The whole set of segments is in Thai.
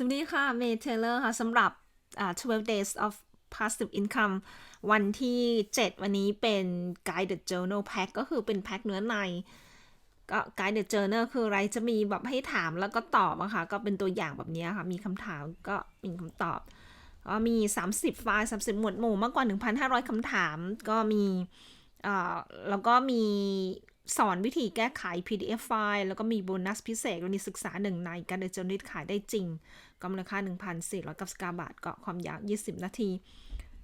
สวัสดีค่ะ เมย์เทเลอร์ค่ะสำหรับอ่า12 days of passive income วันที่ 7 วันนี้เป็น guided journal pack ก็คือเป็นแพ็คเนื้อใน ก็ guided journal คืออะไรจะมีแบบให้ถามแล้วก็ตอบอะค่ะก็เป็นตัวอย่างแบบนี้ค่ะ มีคำถามก็มีคำตอบ ก็มี 30 ไฟล์ 30 หมวดหมู่มากกว่า 1,500คำถาม ก็มีอ่าแล้วก็มี สอนวิธีแก้ไข PDF ไฟล์ แล้วก็มีโบนัสพิเศษกรณีศึกษาหนึ่งในการเดินจนิตขายได้จริง ก็มูลค่า 1,499 บาท ก็ความยาว 20 นาที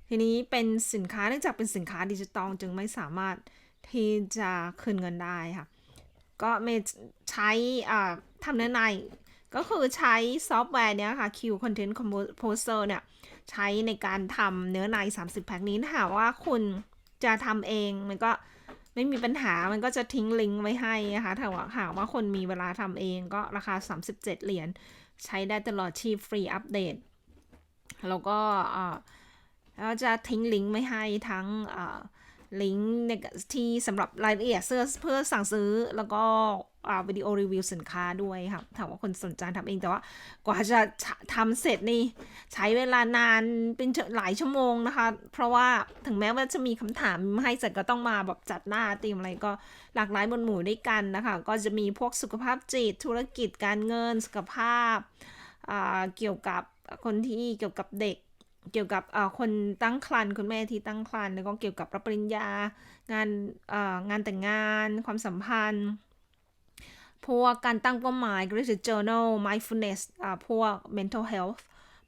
ทีนี้เป็นสินค้าเนื่องจากเป็นสินค้าดิจิตอลจึงไม่สามารถที่จะคืนเงินได้ค่ะ ก็เมย์ใช้ทำเนื้อใน ก็คือใช้ซอฟต์แวร์เนี้ยค่ะ Q Content Composer เนี่ย ใช้ในการทำเนื้อใน 30 แพ็คนี้ถ้าว่าคุณจะทำเองมันก็ ไม่มีปัญหามันก็จะทิ้งลิงก์ไว้ให้นะคะถ้าว่าหากว่าคนมีเวลาทำเองก็ราคา 37 เหรียญใช้ได้ตลอดชีพฟรีอัปเดต แล้วก็อ่าแล้วจะทิ้งลิงก์ไว้ให้ทั้งอ่อ ลิงก์ในที่สำหรับรายละเอียดเสื้อเพื่อสั่งซื้อแล้วก็วิดีโอรีวิวสินค้าด้วยค่ะถามว่าคนสนใจทำเองแต่ว่ากว่าจะทำเสร็จนี่ใช้เวลานานเป็นหลายชั่วโมงนะคะ เพราะว่าถึงแม้ว่าจะมีคำถามให้เสร็จก็ต้องมาแบบจัดหน้าตีมอะไรก็หลากหลายบนหมู่ด้วยกันนะคะ ก็จะมีพวกสุขภาพจิตธุรกิจการเงินสุขภาพเกี่ยวกับคนที่เกี่ยวกับเด็ก เกี่ยวกับคนตั้งครรภ์คุณแม่ที่ตั้งครรภ์แล้วก็เกี่ยวกับรับปริญญา งานงานแต่งงาน ความสัมพันธ์ พวกการตั้งเป้าหมาย Gratitude Journal Mindfulness พวก mental health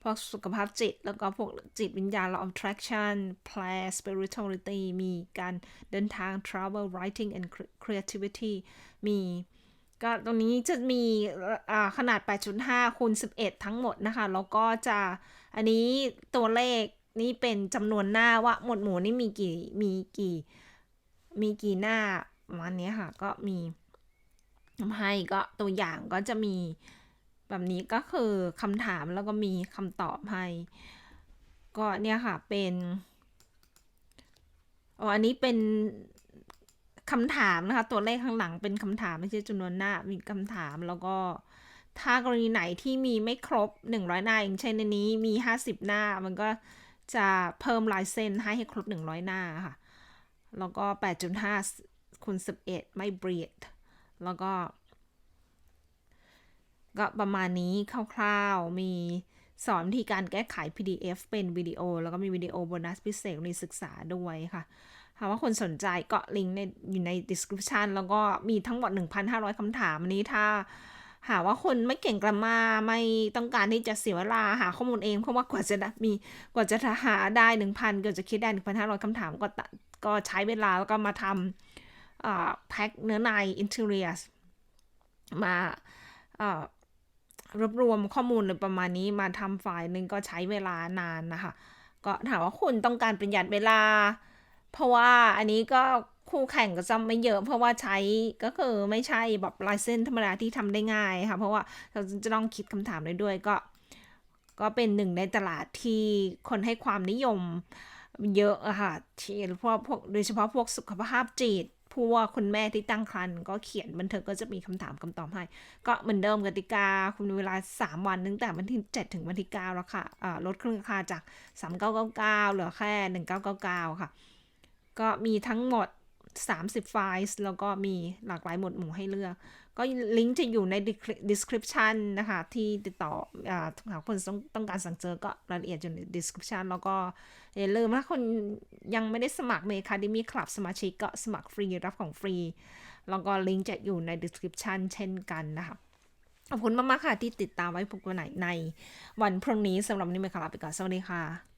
พวกสุขภาพจิต แล้วก็พวกจิตวิญญาณ law of attraction play spirituality มีการเดินทาง travel writing and creativity มี ก็ตรงนี้จะมีขนาด 8.5 คูณ 11 ทั้งหมดนะคะ แล้วก็จะอันนี้ตัวเลขนี่เป็นจำนวนหน้าว่าหมวดหมู่นี่มีกี่มีกี่มีกี่หน้าประมาณนี้ค่ะ ก็มีทำให้ก็ตัวอย่างก็จะมีแบบนี้ก็คือคำถามแล้วก็มีคำตอบให้ ก็เนี่ยค่ะเป็นอ๋ออันนี้เป็น คำถามนะคะ ตัวเลขข้างหลังเป็นคำถามไม่ใช่จำนวนหน้า มีคำถามแล้วก็ ถ้ากรณีไหนที่มีไม่ครบ 100 หน้า อย่างเช่นในนี้มี 50 หน้า มันก็จะเพิ่มลายเส้นให้ให้ครบ 100 หน้าค่ะ แล้วก็ 8.5คูณ11 ไม่เบรีดแล้วก็ ก็ประมาณนี้คร่าวๆ มีสอนที่การแก้ไข PDF เป็นวิดีโอ แล้วก็มีวิดีโอโบนัสพิเศษในศึกษาด้วยค่ะ หากว่าคนสนใจก็ลิงก์ในอยู่ใน description แล้วก็มีทั้งหมด 1,500 คำถามนี้ถ้า หาว่าคนไม่เก่งกรามาไม่ต้องการที่จะเสียเวลาหาข้อมูลเองเพราะว่ากว่าจะมีกว่าจะหาได้ 1,000ก็จะคิดได้ 1,500คำถามก็ก็ใช้เวลาแล้วก็มาทำแพ็คเนื้อใน interiors มารวบรวมข้อมูลประมาณนี้มาทำไฟล์นึงก็ใช้เวลานานนะคะ ก็ถามว่าคุณต้องการประหยัดเวลา เพราะว่าอันนี้ก็คู่แข่งก็จะไม่เยอะ เพราะว่าใช้ก็คือไม่ใช่แบบลายเส้นธรรมดาที่ทำได้ง่ายค่ะ เพราะว่าเราจะต้องคิดคำถามได้ด้วยก็ ก็เป็นหนึ่งในตลาดที่คนให้ความนิยมเยอะอะค่ะที่พราะพวกโดยเฉพาะพวกสุขภาพจิตพวกคุณแม่ที่ตั้งครรภ์ก็เขียนบันเทิงก็จะมีคำถามคำตอบให้ ก็เหมือนเดิมกติกา คุณเวลา 3 วันตั้งแต่วันที่ 7 ถึงวันที่ 9 แล้วค่ะลดครึ่งราคาจาก 3999เหลือแค่ 1999 ค่ะ ก็มีทั้งหมด 30 ไฟล์ แล้วก็มีหลากหลายหมวดหมู่ให้เลือก ก็ลิงก์จะอยู่ใน description นะคะ ที่ติดต่อหากคนต้องต้องการสั่งเจอก็รายละเอียดอยู่ใน description แล้วก็อย่าลืมถ้าคนยังไม่ได้สมัครเมคาดิมีคลับสมาชิกก็สมัครฟรีรับของฟรี แล้วก็ลิงก์จะอยู่ใน description เช่นกันนะคะขอบคุณมาก ๆ ค่ะ ที่ติดตามไว้พบกันใหม่ในวันพรุ่งนี้สำหรับวันนี้เมคาลาไปก่อนสวัสดีค่ะ